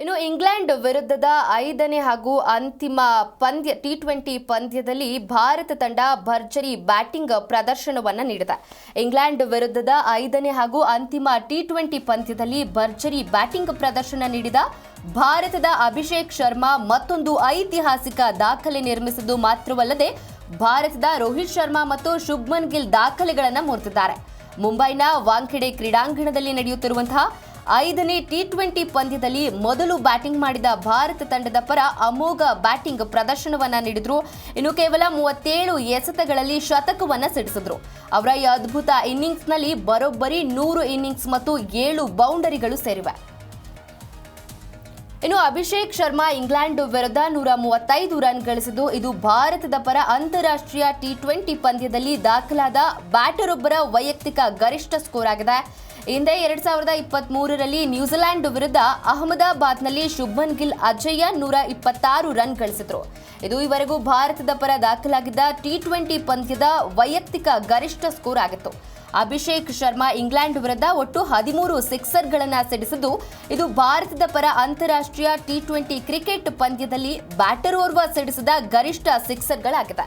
ಇನ್ನು ಇಂಗ್ಲೆಂಡ್ ವಿರುದ್ಧದ ಐದನೇ ಹಾಗೂ ಅಂತಿಮ ಪಂದ್ಯ ಟಿ ಟ್ವೆಂಟಿ ಪಂದ್ಯದಲ್ಲಿ ಭಾರತ ತಂಡ ಭರ್ಜರಿ ಬ್ಯಾಟಿಂಗ್ ಪ್ರದರ್ಶನವನ್ನ ನೀಡಿದೆ. ಇಂಗ್ಲೆಂಡ್ ವಿರುದ್ಧದ ಐದನೇ ಹಾಗೂ ಅಂತಿಮ ಟಿ ಟ್ವೆಂಟಿ ಪಂದ್ಯದಲ್ಲಿ ಭರ್ಜರಿ ಬ್ಯಾಟಿಂಗ್ ಪ್ರದರ್ಶನ ನೀಡಿದ ಭಾರತದ ಅಭಿಷೇಕ್ ಶರ್ಮಾ ಮತ್ತೊಂದು ಐತಿಹಾಸಿಕ ದಾಖಲೆ ನಿರ್ಮಿಸಿದ್ದು ಮಾತ್ರವಲ್ಲದೆ ಭಾರತದ ರೋಹಿತ್ ಶರ್ಮಾ ಮತ್ತು ಶುಭ್ಮನ್ ಗಿಲ್ ದಾಖಲೆಗಳನ್ನು ಮುರಿದಿದ್ದಾರೆ. ಮುಂಬೈನ ವಾಂಖೆಡೆ ಕ್ರೀಡಾಂಗಣದಲ್ಲಿ ನಡೆಯುತ್ತಿರುವಂತಹ ಐದನೇ ಟಿ ಟ್ವೆಂಟಿ ಪಂದ್ಯದಲ್ಲಿ ಮೊದಲು ಬ್ಯಾಟಿಂಗ್ ಮಾಡಿದ ಭಾರತ ತಂಡದ ಪರ ಅಮೋಘ ಬ್ಯಾಟಿಂಗ್ ಪ್ರದರ್ಶನವನ್ನ ನೀಡಿದ್ರು. ಇನ್ನು ಕೇವಲ ಮೂವತ್ತೇಳು ಎಸೆತಗಳಲ್ಲಿ ಶತಕವನ್ನ ಸಿಡಿಸಿದ್ರು. ಅವರ ಈ ಅದ್ಭುತ ಇನ್ನಿಂಗ್ಸ್ನಲ್ಲಿ ಬರೋಬ್ಬರಿ ನೂರು ಇನ್ನಿಂಗ್ಸ್ ಮತ್ತು ಏಳು ಬೌಂಡರಿಗಳು ಸೇರಿವೆ. ಇನ್ನು ಅಭಿಷೇಕ್ ಶರ್ಮಾ ಇಂಗ್ಲೆಂಡ್ ವಿರುದ್ಧ ನೂರ ಮೂವತ್ತೈದು ರನ್ ಗಳಿಸಿದ್ದು, ಇದು ಭಾರತದ ಪರ ಅಂತಾರಾಷ್ಟ್ರೀಯ ಟಿ ಟ್ವೆಂಟಿ ಪಂದ್ಯದಲ್ಲಿ ದಾಖಲಾದ ಬ್ಯಾಟರ್ ಒಬ್ಬರ ವೈಯಕ್ತಿಕ ಗರಿಷ್ಠ ಸ್ಕೋರ್ ಆಗಿದೆ. ಹಿಂದೆ ಎರಡ್ ಸಾವಿರದ ಇಪ್ಪತ್ತ್ ಮೂರರಲ್ಲಿ ನ್ಯೂಜಿಲೆಂಡ್ ವಿರುದ್ಧ ಅಹಮದಾಬಾದ್ನಲ್ಲಿ ಶುಭನ್ ಗಿಲ್ ಅಜಯ್ಯ ನೂರ ಇಪ್ಪತ್ತಾರು ರನ್ ಗಳಿಸಿದ್ರು. ಇದು ಈವರೆಗೂ ಭಾರತದ ಪರ ದಾಖಲಾಗಿದ್ದ ಟಿ ಟ್ವೆಂಟಿ ಪಂದ್ಯದ ವೈಯಕ್ತಿಕ ಗರಿಷ್ಠ ಸ್ಕೋರ್ ಆಗಿತ್ತು. ಅಭಿಷೇಕ್ ಶರ್ಮಾ ಇಂಗ್ಲೆಂಡ್ ವಿರುದ್ಧ ಒಟ್ಟು ಹದಿಮೂರು ಸಿಕ್ಸರ್ಗಳನ್ನು ಸಿಡಿಸಿದ್ದು, ಇದು ಭಾರತದ ಪರ ಅಂತಾರಾಷ್ಟ್ರೀಯ ಟಿ ಟ್ವೆಂಟಿ ಕ್ರಿಕೆಟ್ ಪಂದ್ಯದಲ್ಲಿ ಬ್ಯಾಟರ್ ಓರ್ವ ಸಿಡಿಸಿದ ಗರಿಷ್ಠ ಸಿಕ್ಸರ್ಗಳಾಗಿದೆ